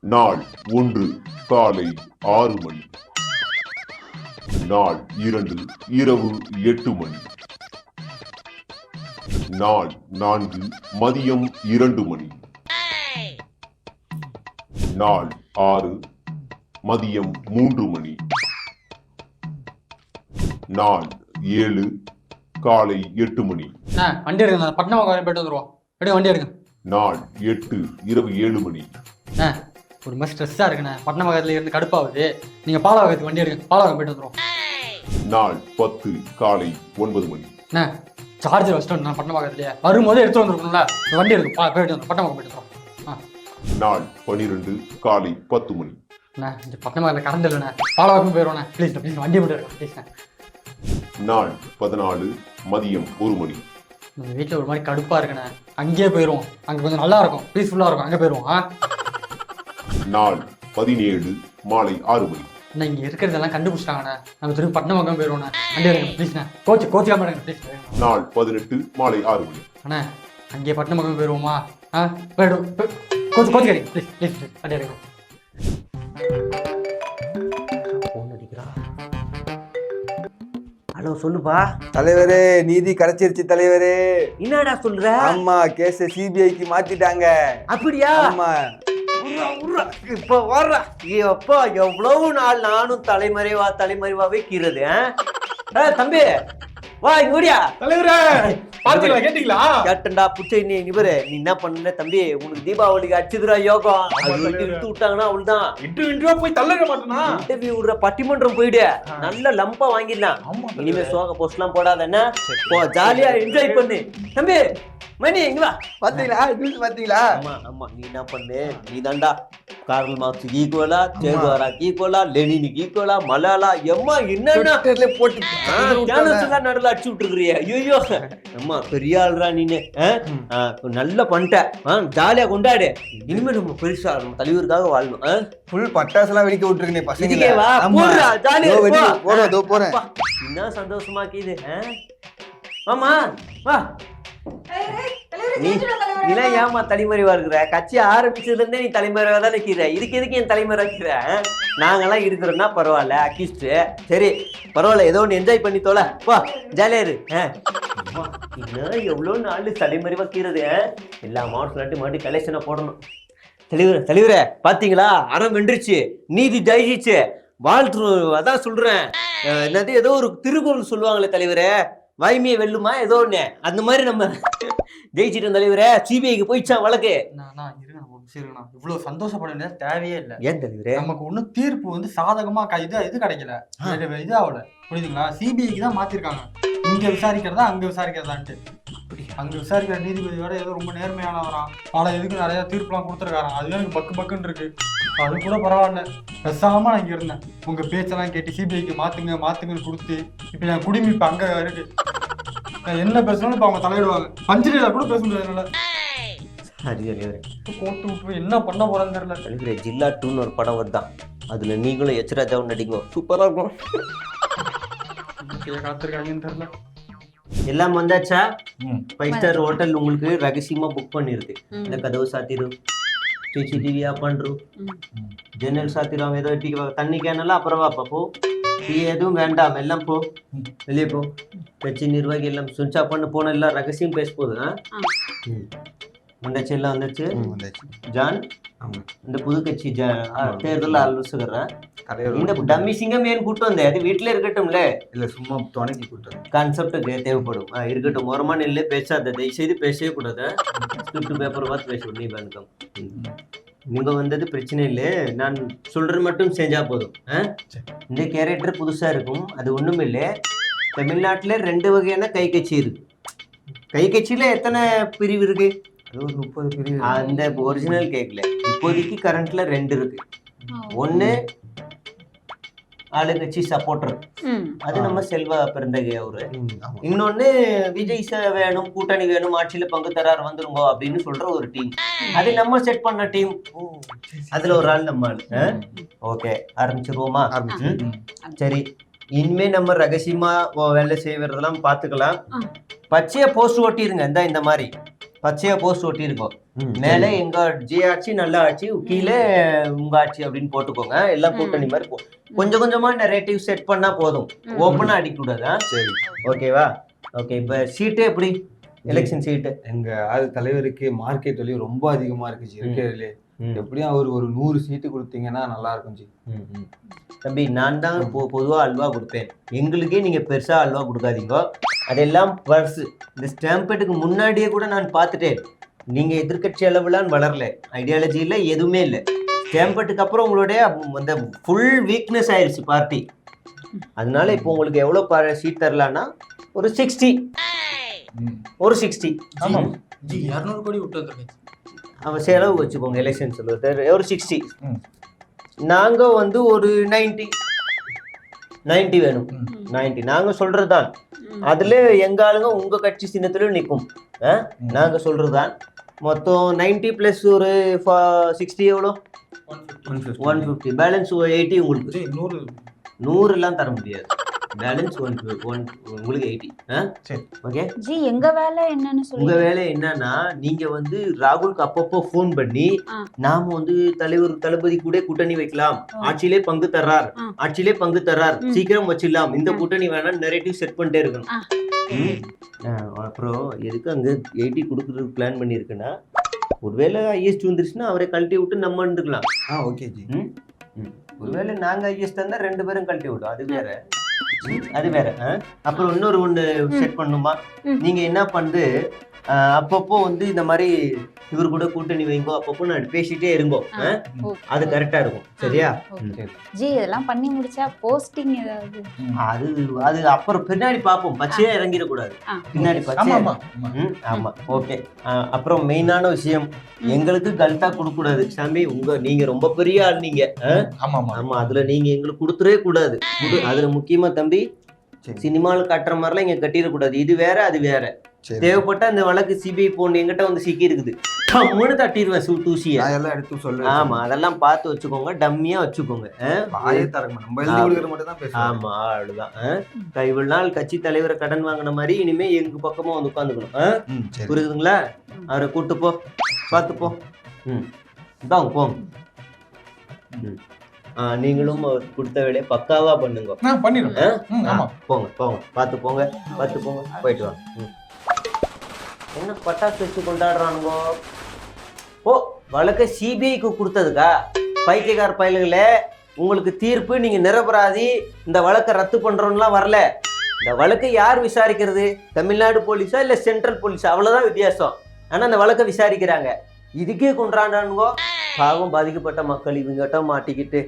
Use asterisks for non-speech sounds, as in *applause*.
நாள் ஒன்று காலை ஆறு மணி. நாள் இரண்டு இரவு எட்டு மணி. நாள் நான்கு மதியம் இரண்டு மணி. நாள் ஆறு மதியம் மூன்று மணி. நாள் ஏழு காலை எட்டு மணி. வண்டி எடுங்க பட்டணம் போயிட்டு வந்துருவோம். வண்டி எடுங்க. நாள் எட்டு இரவு ஏழு மணி. ஒரு மாதிரி ஸ்ட்ரெஸ்ஸாக இருக்குண்ணே பட்டணம் வகத்தில் இருந்து கடுப்பாகுது. நீங்கள் பாலவாக்கத்துக்கு வண்டி எடுங்க. பாலவாக்கம் போயிட்டு வந்துருவோம். நாள் பத்து காலை ஒன்பது மணி. அண்ணா சார்ஜர் வச்சுட்டு நான் பட்டணம் வகத்துலையே வரும்போது எடுத்து வந்துருக்கணும்ல. இந்த வண்டி எடுக்கும் பா போயிட்டு வந்துடும் பட்டணம் போயிட்டு வந்துடும் ஆ. நாள் பனிரெண்டு காலை பத்து மணி. அண்ணா இந்த பட்டணம் வகத்தில் கரண்ட் இல்லைண்ணே. பாலவாக்கம் போயிடுவோண்ணே ப்ளீஸ் ப்ளீஸ் வண்டி மட்டும் எடுங்க. ப்ளீஸ்ண்ணே நாள் பதினாலு மதியம் ஒரு மணி. வீட்டில் ஒரு மாதிரி கடுப்பாக இருக்குண்ணே. அங்கேயே போயிடுவோம் அங்கே கொஞ்சம் நல்லா இருக்கும். பீஸ்ஃபுல்லாக இருக்கும். அங்கே போயிடுவோம் ஆ. நாள் பதினேழு மாலை ஆறு மணி. அண்ணா இங்கே இருக்கிறதெல்லாம் கண்டுபிடிச்சிட்டாங்கண்ணே. நம்ம திரும்பி பட்டணம் பக்கம் போயிடுவோண்ணே. வண்டி எடுங்க ப்ளீஸ்ண்ணே கோச்சு கோச்சிக்காம எடுங்க ப்ளீஸ் நாள் பதினெட்டு மாலை ஆறு மணி. அண்ணா அங்கேயே பட்டணம் பக்கம் போயிடுவோமா? ஆ? போயிடும் போய்- கோச்சு கோச்சு கிடைக்கும் ப்ளீஸ் ப்ளீஸ் ப்ளீஸ் வண்டி எடுங்க ஹலோ சொல்லுப்பா. தலைவரே நீதி கிடைச்சிருச்சு தலைவரே. என்னடா சொல்ற? ஆமா கேஸ சிபிஐக்கு மாத்திட்டாங்க. அப்படியா? ஆமா. இப்ப வர்றா. அப்பா எவ்வளவு நாள் நானும் தலைமறைவா தலைமறைவாவே கீறது தம்பி வா இங்க ஓடியா. தலைவரே பாத்தீங்களா கேட்டீங்களா? கேட்டண்டா புச்சை நீ நிபரு நீ என்ன பண்ண தம்பி? உனக்கு தீபாவளிக்கு அடிச்சுதுரா யோகம். அது இழுத்து விட்டாங்கன்னா அவள்தான் இன்டர்வியூ இன்டர்வியூ போய் தள்ளுங்க மாட்டேனா? இன்டர்வியூ விடுற பட்டிமன்றம் போயிடு. நல்ல லம்பா வாங்கிடலாம். இனிமே சோக போஸ்ட் எல்லாம் போடாத என்ன? ஜாலியா என்ஜாய் பண்ணு. தம்பி மணி இங்க வா. பாத்தீங்களா? நியூஸ் பாத்தீங்களா? ஆமா ஆமா. நீ என்ன பண்ணு? நீ தாண்டா கார்ல் மார்க்ஸ் ஈக்குவலா சேகுவாராக்கு ஈக்குவலா லெனினுக்கு ஈக்குவலா மலாலா எம்மா என்னன்னா? ட்விட்டர்ல போட்டு சேனல்ஸ் எல்லாம் நடுவில் அடிச்சு விட்டுருக்கிறிய. ஐயோ அம்மா பெரிய ஆள்ரா நீனு. நல்லா பண்ணிட்ட. ஆ, ஜாலியா கொண்டாடு. இனிமே நம்ம பெருசா நம்ம தலைவருக்காக வாழணும்? ஃபுல் பட்டாசுலாம் வெடிக்க விட்டுருக்கனே பசங்க வா. போடுறா ஜாலியா. போறேன், இதோ போறேன். என்ன சந்தோஷமா கீது ஆமா. வா. நீ நீலாம் ஏமா தலைமறைவா இருக்கிற? கட்சி ஆரம்பிச்சதுல இருந்தே நீ தலைமறைவா தான் இருக்கிற இதுக்கு எதுக்கு என் தலைமறை வைக்கிற? நாங்கெல்லாம் இருக்கிறோம்னா பரவாயில்ல அக்கிஸ்ட் சரி பரவாயில்ல ஏதோ ஒன்று என்ஜாய் பண்ணி தோல. போ ஜாலியா இரு. இன்னும் எவ்வளோ நாள் தலைமறைவா கீறது ஆ? எல்லா மாவட்டத்துலாட்டி மாட்டி கலெக்ஷனை போடணும். தலைவர் தலைவரே பாத்தீங்களா? அறம் வென்றுச்சு நீதி ஜெயிச்சிச்சு. வாழ்த்து அதான் சொல்றேன். அஹ் என்னது ஏதோ ஒரு திருக்குறள் சொல்லுவாங்களே தலைவரே. வாய்மையை வெல்லுமா ஏதோ ஒண்ணு? அந்த மாதிரி நம்ம ஜெயிச்சிட்டோம் தலைவரே சிபிஐக்கு போயிடுச்சா வழக்கு? அண்ணா இருங்க ஒரு நிமிஷம் இருங்கண்ணா. இவ்வளோ சந்தோஷப்பட வேண்டிய தேவையே இல்லை. ஏன் தலைவரே? நமக்கு ஒன்றும் தீர்ப்பு வந்து சாதகமா இது இது கிடைக்கல. இது ஆகல. புரியுதுங்களா? சிபிஐக்கு தான் மாத்திருக்காங்க. இங்க விசாரிக்கிறதா அங்க விசாரிக்கிறதான்ட்டு. அங்க விசாரிக்கிற நீதிபதி வேற ஏதோ ரொம்ப நேர்மையானவராம் ஆனா எதுக்கு நிறைய தீர்ப்புலாம் கொடுத்துருக்காராம் அதுவே எனக்கு பக்கு பக்குன்னு இருக்கு. அது கூட பரவாயில்ல. பேசாம நான் இங்க இருந்தேன். உங்க பேச்செல்லாம் கேட்டு சிபிஐக்கு மாத்துங்க மாத்துங்கன்னு கொடுத்து இப்ப என் குடிமை இப்ப அங்க இருக்கு. நான் என்ன பேசணும்னு இப்ப அவங்க தலையிடுவாங்க. பஞ்சலியில கூட பேச முடியாது என்னால. சரி தலைவரே கோட்டு விட்டு என்ன பண்ண போறேன்னு தெரியல. ஜில்லா டூன்னு ஒரு படம் வருதான். அதுல நீங்களும் எச்ராஜாவும் நடிங்க. சூப்பரா இருக்கும். காத்திருக்காங்கன்னு தெரியல. எல்லாம் வந்தாச்சா? ஃபைவ் ஸ்டார் ஹோட்டல் உங்களுக்கு ரகசியமா புக் பண்ணிருக்கு. இந்த கதவு சாத்திரு. சிசிடிவி ஆஃப் பண்று ஜன்னல் சாத்திரம் ஏதோ டீ தண்ணி கேனெல்லாம் அப்புறம் வாப்பா டீ எதுவும் வேண்டாம். எல்லாம் போ. வெளியே போ. கட்சி நிர்வாகி எல்லாம் சுவிட்ச் ஆஃப் பண்ண போன எல்லாம் ரகசியம் பேச போகுது ஆ? ம். வந்தாச்சு எல்லாம் வந்துச்சு? ஜான் ஆமா. இந்த புது கட்சி ஜா ஆ, தேர்தல் ஆலோசகர் இந்த டம்மி சிங்கம் ஏன் கூட்டு வந்தேன் அது வீட்டுல இருக்கட்டும்ல. இல்ல சும்மா துணைக்கு கூட்டம் கான்செப்ட் தேவைப்படும். ஆ, இருக்கட்டும். ஓரமா நில்லு பேசாத. தயவு செய்து பேசவே கூடாது ஸ்கிரிப்ட் பேப்பர் *laughs* பார்த்து பேசணும் நீ வணக்கம் நீங்க வந்தது பிரச்சனை இல்லை. நான் சொல்றது மட்டும் செஞ்சா போதும். ஆ? இந்த கேரக்டர் புதுசா இருக்கும். அது ஒண்ணும் இல்லை. தமிழ்நாட்டுல ரெண்டு வகையான கை கட்சி இருக்கு. கை கட்சியில எத்தனை பிரிவு இருக்கு? அது ஒரு முப்பது பிரிவு. அந்த ஒரிஜினல் கேட்கல இப்போதைக்கு கரண்ட்ல ரெண்டு இருக்கு. ஒண்ணு ஆளுங்கட்சி சப்போர்ட்டர் அது நம்ம செல்வா பிறந்தகை அவரு. இன்னொன்னு விஜய் சார் வேணும் கூட்டணி வேணும் ஆட்சியில பங்கு தரார் வந்துருங்கோ அப்படின்னு சொல்ற ஒரு டீம் அது நம்ம செட் பண்ண டீம் அதுல ஒரு ஆள் நம்ம ஓகே ஆரம்பிச்சிருவோமா. சரி இனிமே நம்ம ரகசியமா ஓ- வேலை செய்வதெல்லாம் பாத்துக்கலாம். பச்சைய போஸ்ட் ஒட்டிருங்க இந்த இந்த மாதிரி. பச்சையா போஸ்ட் ஒட்டி இருக்கோம் மேல எங்க ஜே ஆட்சி நல்ல ஆட்சி கீழே உங்க ஆட்சி அப்படின்னு போட்டுக்கோங்க. எல்லாம் கூட்டணி மாதிரி கொஞ்சம் கொஞ்சமா நெரேட்டிவ் செட் பண்ணா போதும். ஓப்பனா அடிக்க கூடாதா சரி. ஓகேவா ஓகே இப்ப சீட்டு எப்படி? எலெக்ஷன் சீட்டு எங்க ஆள் தலைவருக்கு மார்க்கெட் வழியும் ரொம்ப அதிகமா இருக்கு ஜி. இருக்கிறதுலே. எப்படியும் அவர் ஒரு நூறு சீட்டு கொடுத்தீங்கன்னா நல்லா இருக்கும் ஜி. தம்பி நான் தான் பொதுவாக அல்வா கொடுப்பேன். எங்களுக்கே நீங்கள் பெருசாக அல்வா கொடுக்காதீங்க. அதெல்லாம் பர்ஸ் இந்த ஸ்டாம்பேட்டுக்கு முன்னாடியே கூட நான் பார்த்துட்டேன். நீங்கள் எதிர்க்கட்சி அளவுலாம் வளரல. ஐடியாலஜியில் எதுவுமே இல்லை. ஸ்டாம்பேட்டுக்கு அப்புறம் உங்களுடைய அந்த ஃபுல் வீக்னஸ் ஆயிடுச்சு பார்ட்டி அதனால இப்போ உங்களுக்கு எவ்வளோ சீட் தரலான்னா ஒரு சிக்ஸ்டி ஒரு சிக்ஸ்டி ஆமாம் ஜி இரநூறு கோடி விட்டு அவன் செலவு வச்சுக்கோங்க எலெக்ஷன் சொல்லுவது ஒரு சிக்ஸ்டி ம். நாங்க வந்து ஒரு நைன்டி நைன்டி வேணும். நைன்டி. நாங்க சொல்றதுதான். அதுல எங்க ஆளுங்க உங்க கட்சி சின்னத்திலும் நிற்கும் நாங்க சொல்றதுதான். மொத்தம் நைன்டி பிளஸ் ஒரு சிக்ஸ்டி எவ்வளோ? ஒன் ஃபிஃப்டி பேலன்ஸ் எயிட்டி உங்களுக்கு. நூறு நூறு. எல்லாம் தர முடியாது. பேலன்ஸ் ஒன் ஒன் உங்களுக்கு எயிட்டி சரி. ஓகே ஜி எங்க வேலை என்னன்னு உங்க சொல்லுங்க வேலை என்னன்னா நீங்க வந்து ராகுலுக்கு அப்பப்போ ஃபோன் பண்ணி. நாம வந்து தலைவர் தளபதி கூட கூட்டணி வைக்கலாம். ஆட்சியிலே பங்கு தர்றார். ஆட்சியிலே பங்கு தர்றார். சீக்கிரம் வச்சிடலாம். இந்த. கூட்டணி வேணாம் நெரேட்டிவ் செட் பண்ணிட்டே இருக்கணும். அப்புறம் எதுக்கு அங்க எயிட்டி கொடுக்கறதுக்கு பிளான் பண்ணியிருக்குன்னா ஒருவேளை ஐஎஸ்டி வந்துருச்சுன்னா அவரை கழட்டி விட்டு நம்ம இருந்துக்கலாம். ஆ ஓகே ஜி. ஒருவேளை நாங்க ஐஎஸ் தந்தா ரெண்டு பேரும் கழட்டி விடும் அது வேற. அது வேற? அப்புறம் இன்னொரு ஒண்ணு செட் பண்ணுமா. நீங்க என்ன பண்ணு அப்பப்போ வந்து இந்த மாதிரி இவர் கூட கூட்டணி வைங்கோ அப்பப்போ நான் பேசிட்டே இருங்கோ. அது கரெக்டா இருக்கும். சரியா. ஜி இதெல்லாம் பண்ணி முடிச்சா போஸ்டிங் ஏதாவது? அது அது அப்புறம் பின்னாடி பார்ப்போம். பச்சையா இறங்கிடக்கூடாது. ஆ. பின்னாடி ஆமா பச்சையா ஆமா ஆமா. ம், ஆமா. ஓகே. அப்புறம் மெயினான விஷயம். எங்களுக்கு கல்ட்டா கொடுக்க கூடாது சாமி உங்க நீங்க ரொம்ப பெரிய ஆள் நீங்க? ஆமா ஆமா ஆமா அதுல நீங்க எங்களுக்கு கொடுத்துடவே கூடாது. குடு- அதுல முக்கியமா தம்பி. சினிமாவில் கட்டுற மாதிரிலாம் இங்க கட்டிடக்கூடாது. இது வேற அது வேற. தேவைப்பட்டா இந்த வழக்கு சிபிஐ போன் எங்கிட்ட வந்து சிக்கி இருக்குது கம்முன்னு தட்டிடுவேன் சு தூசிய. நான் எல்லாம் எடுத்து சொல்லுவேன் ஆமா அதெல்லாம் பார்த்து வச்சுக்கோங்க டம்மியா வச்சுக்கோங்க. ஆமா. தான் அவ்வளவுதான்? இவ்வளவு நாள் கட்சி தலைவரை கடன் வாங்கின மாதிரி இனிமே எங்க பக்கமா வந்து உட்காந்துக்கணும். ஆ? ம் சரி. புரியுதுங்களா? அவரை கூட்டு போ பார்த்து போ ம் இதான் போங்க ம். ஆ, நீங்களும் கொடுத்த வேலையை பக்காவா பண்ணுங்க. பண்ணிடுறேன் போங்க போங்க. பார்த்து போங்க பார்த்து போங்க. போயிட்டு வாங்க. ம். என்ன பட்டாசு வச்சு கொண்டாடுறானுங்கோ? ஓ வழக்க சிபிஐக்கு கொடுத்ததுக்கா? பைத்தியக்கார பயல்களே உங்களுக்கு தீர்ப்பு நீங்கள் நிரபராதி இந்த வழக்கை ரத்து பண்றோம்லாம் வரல. இந்த வழக்கை யார் விசாரிக்கிறது? தமிழ்நாடு போலீஸா இல்லை சென்ட்ரல் போலீஸா? அவ்வளோதான் வித்தியாசம். ஆனால் அந்த வழக்கை விசாரிக்கிறாங்க. இதுக்கே கொண்டாடானுங்கோ பாவம் பாதிக்கப்பட்ட மக்கள் இவங்ககிட்ட மாட்டிக்கிட்டு.